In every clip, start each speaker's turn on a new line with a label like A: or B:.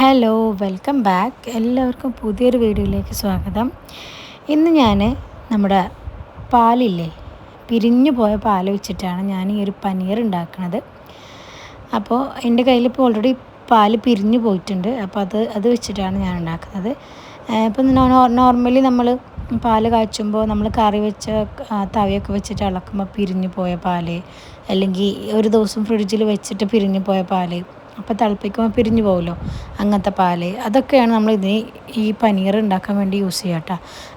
A: Hello welcome back. എല്ലാവർക്കും പുതിയൊരു വീഡിയോയിലേക്ക് സ്വാഗതം. ഇന്ന് ഞാൻ നമ്മുടെ പാലില്ലേ പിരിഞ്ഞു പോയ പാൽ വെച്ചിട്ടാണ് ഞാൻ ഈ ഒരു പനീർ ഉണ്ടാക്കുന്നത് അപ്പോൾ എന്റെ കയ്യിലിപ്പോൾ ഓൾറെഡി പാൽ പിരിഞ്ഞു പോയിട്ടുണ്ട്. അപ്പോൾ അത് അത് വെച്ചിട്ടാണ് ഞാൻ ഉണ്ടാക്കുന്നത്. ഇപ്പം നോർമലി നമ്മൾ പാൽ കാച്ചുമ്പോൾ നമ്മൾ കറി വെച്ച തവയൊക്കെ വെച്ചിട്ട് ഇളക്കുമ്പോൾ പിരിഞ്ഞു പോയ പാൽ അല്ലെങ്കിൽ ഒരു ദിവസം ഫ്രിഡ്ജിൽ വെച്ചിട്ട് പിരിഞ്ഞു പോയ പാൽ അപ്പോൾ തിളപ്പിക്കുമ്പോൾ പിരിഞ്ഞു പോകുമല്ലോ അങ്ങനത്തെ പാൽ. അതൊക്കെയാണ് നമ്മൾ ഇതിന് ഈ പനീർ ഉണ്ടാക്കാൻ വേണ്ടി യൂസ് ചെയ്യുക കേട്ടോ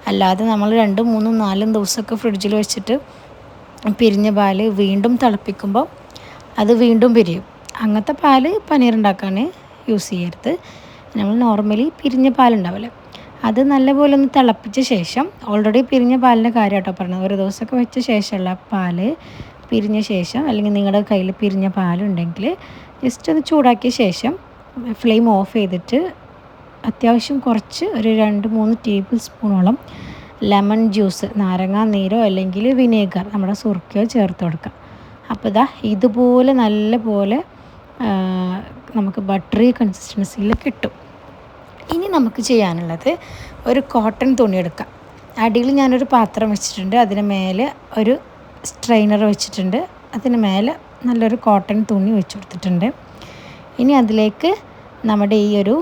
A: അല്ലാതെ നമ്മൾ രണ്ടും മൂന്നും നാലും ദിവസമൊക്കെ ഫ്രിഡ്ജിൽ വെച്ചിട്ട് പിരിഞ്ഞ പാൽ വീണ്ടും തിളപ്പിക്കുമ്പോൾ അത് വീണ്ടും പിരിയും. അങ്ങനത്തെ പാൽ പനീർ ഉണ്ടാക്കാൻ യൂസ് ചെയ്യരുത്. നമ്മൾ നോർമലി പിരിഞ്ഞ പാലുണ്ടാവില്ലേ അത് നല്ലപോലെ ഒന്ന് തിളപ്പിച്ച ശേഷം ഓൾറെഡി പിരിഞ്ഞ പാലിന്റെ കാര്യം കേട്ടോ പറഞ്ഞത്. ഒരു ദിവസമൊക്കെ വെച്ച ശേഷമുള്ള പാൽ പിരിഞ്ഞ ശേഷം അല്ലെങ്കിൽ നിങ്ങളുടെ കയ്യിൽ പിരിഞ്ഞ പാലുണ്ടെങ്കിൽ ജസ്റ്റ് ഒന്ന് ചൂടാക്കിയ ശേഷം ഫ്ലെയിം ഓഫ് ചെയ്തിട്ട് അത്യാവശ്യം കുറച്ച് ഒരു രണ്ട് മൂന്ന് ടേബിൾ സ്പൂണോളം ലെമൺ ജ്യൂസ് നാരങ്ങ നീരോ അല്ലെങ്കിൽ വിനേഗർ നമ്മുടെ സുർക്കയോ ചേർത്ത് കൊടുക്കാം. അപ്പോൾ ഇതാ ഇതുപോലെ നല്ല പോലെ നമുക്ക് ബട്ടറി കൺസിസ്റ്റൻസിയിൽ കിട്ടും. ഇനി നമുക്ക് ചെയ്യാനുള്ളത് ഒരു കോട്ടൺ തുണി എടുക്കാം. അടിയിൽ ഞാനൊരു പാത്രം വെച്ചിട്ടുണ്ട് അതിന് മേലെ ഒരു സ്ട്രെയിനർ വെച്ചിട്ടുണ്ട് അതിന് മേലെ നല്ലൊരു കോട്ടൺ തുണി വെച്ച് കൊടുത്തിട്ടുണ്ട്. ഇനി അതിലേക്ക് നമ്മുടെ ഈ ഒരു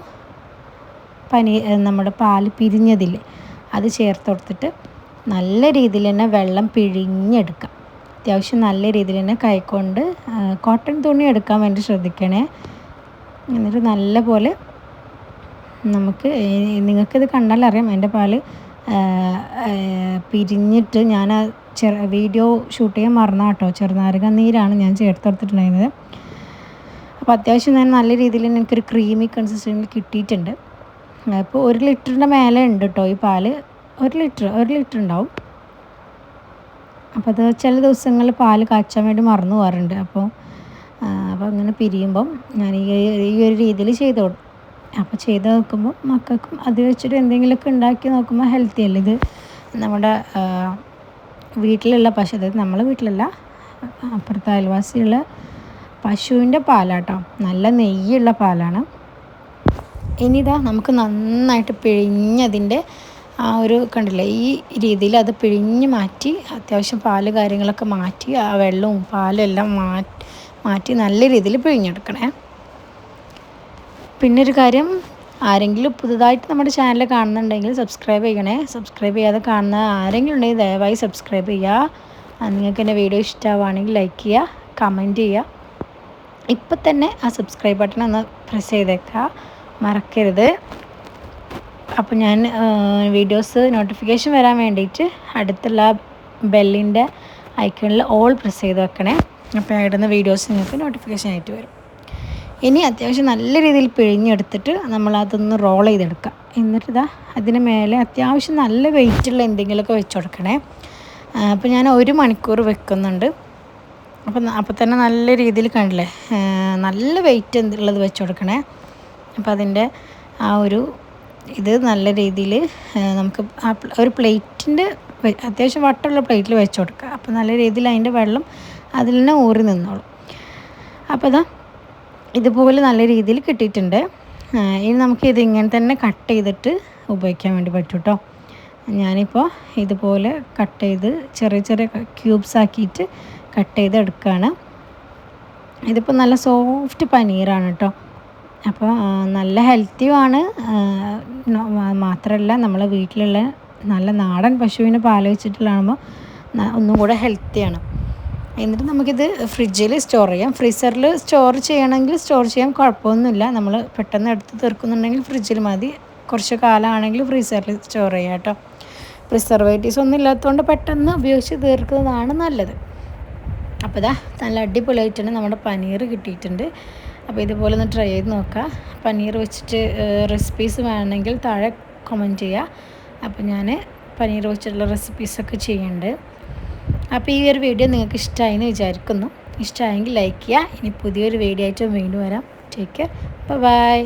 A: പനി നമ്മുടെ പാൽ പിരിഞ്ഞതിൽ അത് ചേർത്ത് കൊടുത്തിട്ട് നല്ല രീതിയിൽ തന്നെ വെള്ളം പിഴിഞ്ഞെടുക്കാം. അത്യാവശ്യം നല്ല രീതിയിൽ തന്നെ കൈക്കൊണ്ട് കോട്ടൺ തുണി എടുക്കാൻ വേണ്ടി ശ്രദ്ധിക്കണേ. എന്നിട്ട് നല്ല പോലെ നമുക്ക് നിങ്ങൾക്കിത് കണ്ടാൽ അറിയാം എന്റെ പാൽ പിരിഞ്ഞിട്ട് ഞാൻ ചെറു വീഡിയോ ഷൂട്ട് ചെയ്യാൻ മറന്ന കേട്ടോ. ചെറുനാരക നീരാണ് ഞാൻ ചേർത്തെടുത്തിട്ടുണ്ടായിരുന്നത് അപ്പോൾ അത്യാവശ്യം ഞാൻ നല്ല രീതിയിൽ എനിക്കൊരു ക്രീമി കൺസിസ്റ്റൻസി കിട്ടിയിട്ടുണ്ട്. അപ്പോൾ ഒരു ലിറ്ററിന്റെ മേലെ ഉണ്ട് കേട്ടോ ഈ പാൽ. ഒരു ലിറ്റർ ഒരു ലിറ്റർ ഉണ്ടാവും. അപ്പോൾ അത് ചില ദിവസങ്ങളിൽ പാൽ കാച്ചാൻ വേണ്ടി മറന്നു പോകാറുണ്ട്. അപ്പോൾ അപ്പോൾ അങ്ങനെ പിരിയുമ്പം ഞാൻ ഈ ഈ ഒരു രീതിയിൽ ചെയ്ത് കൊടുക്കും അപ്പോൾ ചെയ്ത് നോക്കുമ്പോൾ മക്കൾക്കും അത് വെച്ചിട്ട് എന്തെങ്കിലുമൊക്കെ ഉണ്ടാക്കി നോക്കുമ്പോൾ ഹെൽത്തി അല്ലേ ഇത്? നമ്മുടെ വീട്ടിലുള്ള പശു അതായത് നമ്മളെ വീട്ടിലല്ല അപ്പുറത്തെ അയൽവാസിയുള്ള പശുവിന്റെ പാലാട്ടോ. നല്ല നെയ്യുള്ള പാലാണ്. ഇനിതാ നമുക്ക് നന്നായിട്ട് പിഴിഞ്ഞതിന്റെ ആ ഒരു കണ്ടില്ലേ ഈ രീതിയിൽ അത് പിഴിഞ്ഞ് മാറ്റി അത്യാവശ്യം പാൽ കാര്യങ്ങളൊക്കെ മാറ്റി ആ വെള്ളവും പാലെല്ലാം മാറ്റി മാറ്റി നല്ല രീതിയിൽ പിഴിഞ്ഞെടുക്കണേ. പിന്നെ ഒരു കാര്യം ആരെങ്കിലും പുതുതായിട്ട് നമ്മുടെ ചാനൽ കാണുന്നുണ്ടെങ്കിൽ സബ്സ്ക്രൈബ് ചെയ്യണേ. സബ്സ്ക്രൈബ് ചെയ്യാതെ കാണുന്ന ആരെങ്കിലും ഉണ്ടെങ്കിൽ ദയവായി സബ്സ്ക്രൈബ് ചെയ്യുക നിങ്ങൾക്ക് എന്റെ വീഡിയോ ഇഷ്ടമാവുകയാണെങ്കിൽ ലൈക്ക് ചെയ്യുക കമന്റ് ചെയ്യുക ഇപ്പം തന്നെ ആ സബ്സ്ക്രൈബ് ബട്ടൺ ഒന്ന് പ്രസ് ചെയ്തേക്കുക മറക്കരുത്. അപ്പോൾ ഞാൻ വീഡിയോസ് നോട്ടിഫിക്കേഷൻ വരാൻ വേണ്ടിയിട്ട് അടുത്തുള്ള ബെല്ലിന്റെ ഐക്കണിൽ ഓൾ പ്രസ് ചെയ്ത് വെക്കണേ. അപ്പോൾ ഇടുന്ന വീഡിയോസ് നിങ്ങൾക്ക് നോട്ടിഫിക്കേഷൻ ആയിട്ട് വരും. ഇനി അത്യാവശ്യം നല്ല രീതിയിൽ പിഴിഞ്ഞെടുത്തിട്ട് നമ്മൾ അതൊന്ന് റോൾ ചെയ്തെടുക്കുക എന്നിട്ട് ഇതാ അതിന് മേലെ അത്യാവശ്യം നല്ല വെയിറ്റുള്ള എന്തെങ്കിലുമൊക്കെ വെച്ച് കൊടുക്കണേ. അപ്പോൾ ഞാൻ ഒരു മണിക്കൂർ വെക്കുന്നുണ്ട്. അപ്പം അപ്പം തന്നെ നല്ല രീതിയിൽ കണ്ടില്ലേ? നല്ല വെയിറ്റ് എന്തുള്ളത് വെച്ച് കൊടുക്കണേ. അപ്പോൾ അതിന്റെ ആ ഒരു ഇത് നല്ല രീതിയിൽ നമുക്ക് ഒരു പ്ലേറ്റിന്റെ അത്യാവശ്യം വട്ടമുള്ള പ്ലേറ്റിൽ വെച്ച് കൊടുക്കുക അപ്പോൾ നല്ല രീതിയിൽ അതിന്റെ വെള്ളം അതിൽ തന്നെ ഊറി നിന്നോളും. അപ്പോൾ ഇതാ ഇതുപോലെ നല്ല രീതിയിൽ കിട്ടിയിട്ടുണ്ട്. ഇനി നമുക്ക് ഇത് ഇങ്ങനെ തന്നെ കട്ട് ചെയ്തിട്ട് ഉപയോഗിക്കാൻ വേണ്ടി പറ്റും കേട്ടോ ഞാനിപ്പോൾ ഇതുപോലെ കട്ട് ചെയ്ത് ചെറിയ ചെറിയ ക്യൂബ്സ് ആക്കിയിട്ട് കട്ട് ചെയ്ത് എടുക്കുകയാണ് ഇതിപ്പോൾ നല്ല സോഫ്റ്റ് പനീറാണ് കേട്ടോ അപ്പോൾ നല്ല ഹെൽത്തിയുമാണ് മാത്രമല്ല നമ്മൾ വീട്ടിലുള്ള നല്ല നാടൻ പശുവിന് പാൽ വെച്ചിട്ടുള്ളതാകുമ്പോൾ ഒന്നും കൂടെ ഹെൽത്തിയാണ് എന്നിട്ട് നമുക്കിത് ഫ്രിഡ്ജിൽ സ്റ്റോർ ചെയ്യാം. ഫ്രീസറിൽ സ്റ്റോർ ചെയ്യണമെങ്കിൽ സ്റ്റോർ ചെയ്യാൻ കുഴപ്പമൊന്നുമില്ല. നമ്മൾ പെട്ടെന്ന് എടുത്ത് തീർക്കുന്നുണ്ടെങ്കിൽ ഫ്രിഡ്ജിൽ മതി. കുറച്ച് കാലമാണെങ്കിൽ ഫ്രീസറിൽ സ്റ്റോർ ചെയ്യാം കേട്ടോ. പ്രിസർവേറ്റീവ്സ് ഒന്നും ഇല്ലാത്തതുകൊണ്ട് പെട്ടെന്ന് ഉപയോഗിച്ച് തീർക്കുന്നതാണ് നല്ലത്. അപ്പോൾ ഇതാ നല്ല അടിപൊളിയായിട്ടാണ് നമ്മുടെ പനീർ കിട്ടിയിട്ടുണ്ട്. അപ്പോൾ ഇതുപോലെ ഒന്ന് ട്രൈ ചെയ്ത് നോക്കുക പനീർ വെച്ചിട്ട് റെസിപ്പീസ് വേണമെങ്കിൽ താഴെ കമന്റ് ചെയ്യുക അപ്പോൾ ഞാൻ പനീർ വെച്ചിട്ടുള്ള റെസിപ്പീസൊക്കെ ചെയ്യുന്നുണ്ട്. അപ്പോൾ ഈ ഒരു വീഡിയോ നിങ്ങൾക്ക് ഇഷ്ടമായി എന്ന് വിചാരിക്കുന്നു. ഇഷ്ടമായെങ്കിൽ ലൈക്ക് ചെയ്യുക. ഇനി പുതിയൊരു വീഡിയോ ആയിട്ട് വീണ്ടും വരാം. Take care bye